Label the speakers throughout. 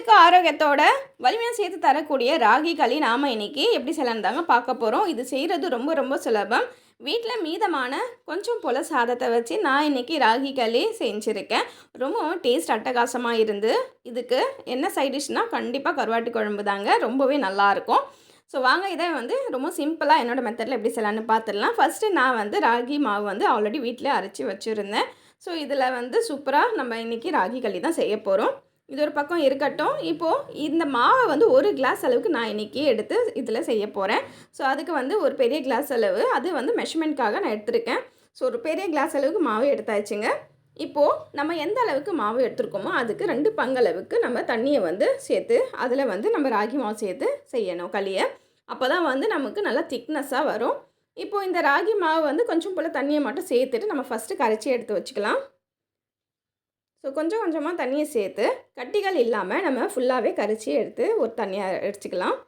Speaker 1: உடலுக்கு ஆரோக்கியத்தோட வலிமையை சேர்த்து தரக்கூடிய ராகி களி நாம் இன்னைக்கு எப்படி செய்யலாம்னு தாங்க பார்க்க போகிறோம் இது செய்கிறது ரொம்ப ரொம்ப சுலபம். வீட்டில் மீதமான கொஞ்சம் போல் சாதத்தை வச்சு நான் இன்னைக்கு ராகி களி செஞ்சுருக்கேன். ரொம்பவும் டேஸ்ட் அட்டகாசமாக இருந்து இதுக்கு என்ன சைட் டிஷ்னால் கண்டிப்பாக கருவாட்டு குழம்பு தாங்க. ரொம்பவே நல்லாயிருக்கும் ஸோ வாங்க இதை வந்து ரொம்ப சிம்பிளாக என்னோடய மெத்தடில் எப்படி செய்யலான்னு பார்த்துடலாம் ஃபஸ்ட்டு நான் வந்து ராகி மாவு வந்து ஆல்ரெடி வீட்டில் அரைச்சி வச்சுருந்தேன். ஸோ இதில் வந்து சூப்பராக நம்ம இன்றைக்கி ராகி களி தான் செய்ய போகிறோம் இது ஒரு பக்கம் இருக்கட்டும். இப்போது இந்த மாவை வந்து ஒரு கிளாஸ் அளவுக்கு நான் இன்றைக்கி எடுத்து இதில் செய்ய போகிறேன் ஸோ அதுக்கு வந்து ஒரு பெரிய கிளாஸ் அளவு. அது வந்து மெஷர்மெண்ட்காக நான் எடுத்திருக்கேன். ஸோ ஒரு பெரிய கிளாஸ் அளவுக்கு மாவு எடுத்தாச்சுங்க. இப்போது நம்ம எந்த அளவுக்கு மாவு எடுத்துருக்கோமோ அதுக்கு ரெண்டு பங்களவுக்கு நம்ம தண்ணியை வந்து சேர்த்து அதில் வந்து நம்ம ராகி மாவு சேர்த்து செய்யணும் களியை. அப்போ தான் வந்து நமக்கு நல்லா திக்னஸ்ஸாக வரும். இப்போது இந்த ராகி மாவு வந்து கொஞ்சம் போல் தண்ணியை மட்டும் சேர்த்துட்டு நம்ம ஃபஸ்ட்டு கரைச்சி எடுத்து வச்சுக்கலாம். ஸோ கொஞ்சம் கொஞ்சமாக தண்ணியை சேர்த்து கட்டிகள் இல்லாமல் நம்ம ஃபுல்லாகவே கரைச்சி எடுத்து ஒரு தண்ணியாக அடிச்சுக்கலாம்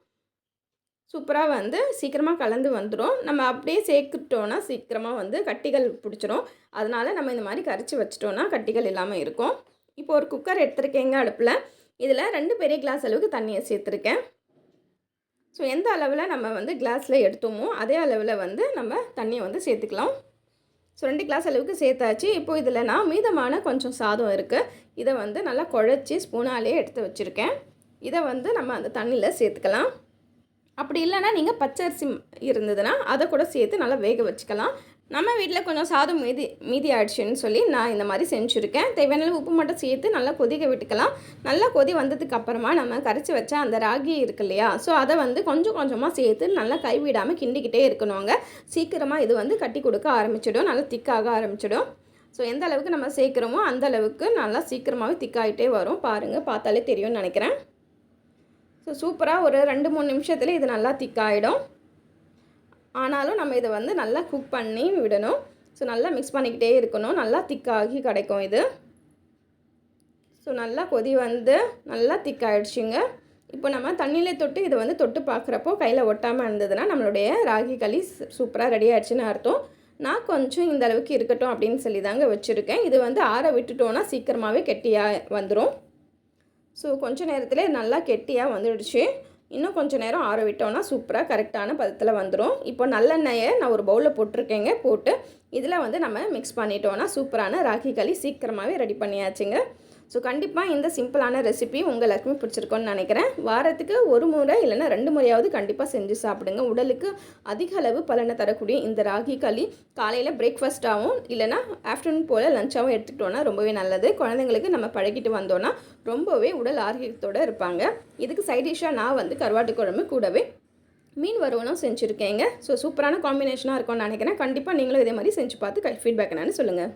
Speaker 1: சூப்பராக வந்து சீக்கிரமாக கலந்து வந்துடும் நம்ம அப்படியே சேர்த்துட்டோன்னா சீக்கிரமாக வந்து கட்டிகள் பிடிச்சிரும். அதனால் நம்ம இந்த மாதிரி கரைச்சி வச்சிட்டோன்னா கட்டிகள் இல்லாமல் இருக்கும். இப்போ ஒரு குக்கர் எடுத்துருக்கேங்க அடுப்பில். இதில் ரெண்டு பெரிய கிளாஸ் அளவுக்கு தண்ணியை சேர்த்துருக்கேன். ஸோ எந்த அளவில் நம்ம வந்து கிளாஸில் எடுத்தோமோ அதே அளவில் வந்து நம்ம தண்ணியை வந்து சேர்த்துக்கலாம். ஸோ ரெண்டு கிளாஸ் அளவுக்கு சேர்த்தாச்சு. இப்போ இதில் நான் மீதமான கொஞ்சம் சாதம் இருக்குது இதை வந்து நல்லா குழச்சி ஸ்பூனாலே எடுத்து வச்சுருக்கேன். இதை வந்து நம்ம அந்த தண்ணியில் சேர்த்துக்கலாம். அப்படி இல்லைன்னா நீங்கள் பச்சரிசி இருந்ததுன்னா அதை கூட சேர்த்து நல்லா வேக வச்சுக்கலாம். நம்ம வீட்டில் கொஞ்சம் சாதம் மீதி மீதி ஆயிடுச்சுன்னு சொல்லி நான் இந்த மாதிரி செஞ்சுருக்கேன். தேவையான உப்பு மட்டும் சேர்த்து நல்லா கொதிக்க விட்டுக்கலாம். நல்லா கொதி வந்ததுக்கு அப்புறமா நம்ம கரைச்சி வச்ச அந்த ராகி இருக்கு இல்லையா? ஸோ அதை வந்து கொஞ்சம் கொஞ்சமாக சேர்த்து நல்லா கைவிடாமல் கிண்டிக்கிட்டே இருக்கணுங்க சீக்கிரமாக இது வந்து கட்டி கொடுக்க ஆரம்பிச்சிடும். நல்லா திக்காக ஆரம்பிச்சிடும். ஸோ எந்த அளவுக்கு நம்ம சேர்க்குறோமோ அந்த அளவுக்கு நல்லா சீக்கிரமாகவே திக்காகிட்டே வரும். பாருங்கள் பார்த்தாலே தெரியும்னு நினைக்கிறேன். ஸோ சூப்பராக ஒரு ரெண்டு மூணு நிமிஷத்தில் இது நல்லா திக்காயிடும் ஆனாலும் நம்ம இதை வந்து நல்லா குக் பண்ணி விடணும். ஸோ நல்லா மிக்ஸ் பண்ணிக்கிட்டே இருக்கணும். நல்லா திக்காகி கிடைக்கும் இது. ஸோ நல்லா கொதி வந்து நல்லா திக்காயிடுச்சுங்க. இப்போ நம்ம தண்ணியில் தொட்டு இதை வந்து தொட்டு பார்க்குறப்போ கையில் ஒட்டாமல் இருந்ததுன்னா நம்மளுடைய ராகி களி சூப்பராக ரெடி ஆயிடுச்சுன்னு அர்த்தம். நான் கொஞ்சம் இந்த அளவுக்கு இருக்கட்டும் அப்படின்னு சொல்லி தாங்க வச்சுருக்கேன். இது வந்து ஆற விட்டுட்டோன்னா சீக்கிரமாகவே கெட்டியாக வந்துடும் ஸோ கொஞ்சம் நேரத்தில் நல்லா கெட்டியாக வந்துடுச்சு. இன்னும் கொஞ்சம் நேரம் ஆற விட்டோன்னா சூப்பராக கரெக்டான பதத்தில் வந்துடும் இப்போ நல்லெண்ணெயை நான் ஒரு பவுலில் போட்டிருக்கேங்க போட்டு இதில் வந்து நம்ம மிக்ஸ் பண்ணிட்டோன்னா சூப்பரான ராகி களி சீக்கிரமாகவே ரெடி பண்ணியாச்சுங்க. ஸோ கண்டிப்பாக இந்த சிம்பிளான ரெசிபி உங்கள் எல்லாருக்குமே பிடிச்சிருக்கோன்னு நினைக்கிறேன். வாரத்துக்கு ஒரு முறை இல்லைன்னா ரெண்டு முறையாவது கண்டிப்பாக செஞ்சு சாப்பிடுங்க. உடலுக்கு அதிக அளவு பலனை தரக்கூடிய இந்த ராகி களி காலையில் பிரேக்ஃபாஸ்ட்டாகவும் இல்லைனா ஆஃப்டர்நூன் போல் லஞ்சாகவும் எடுத்துக்கிட்டோன்னா ரொம்பவே நல்லது. குழந்தைங்களுக்கு நம்ம பழகிட்டு வந்தோன்னா ரொம்பவே உடல் ஆரோக்கியத்தோடு இருப்பாங்க. இதுக்கு சைட் டிஷ்ஷாக நான் வந்து கருவாட்டு குழம்பு கூடவே மீன் வறுவலும் செஞ்சுருக்கேங்க. ஸோ சூப்பரான காம்பினேஷனாக இருக்கும்னு நினைக்கிறேன். கண்டிப்பாக நீங்களும் இதே மாதிரி செஞ்சு பார்த்து ஃபீட்பேக் என்னன்னு சொல்லுங்கள்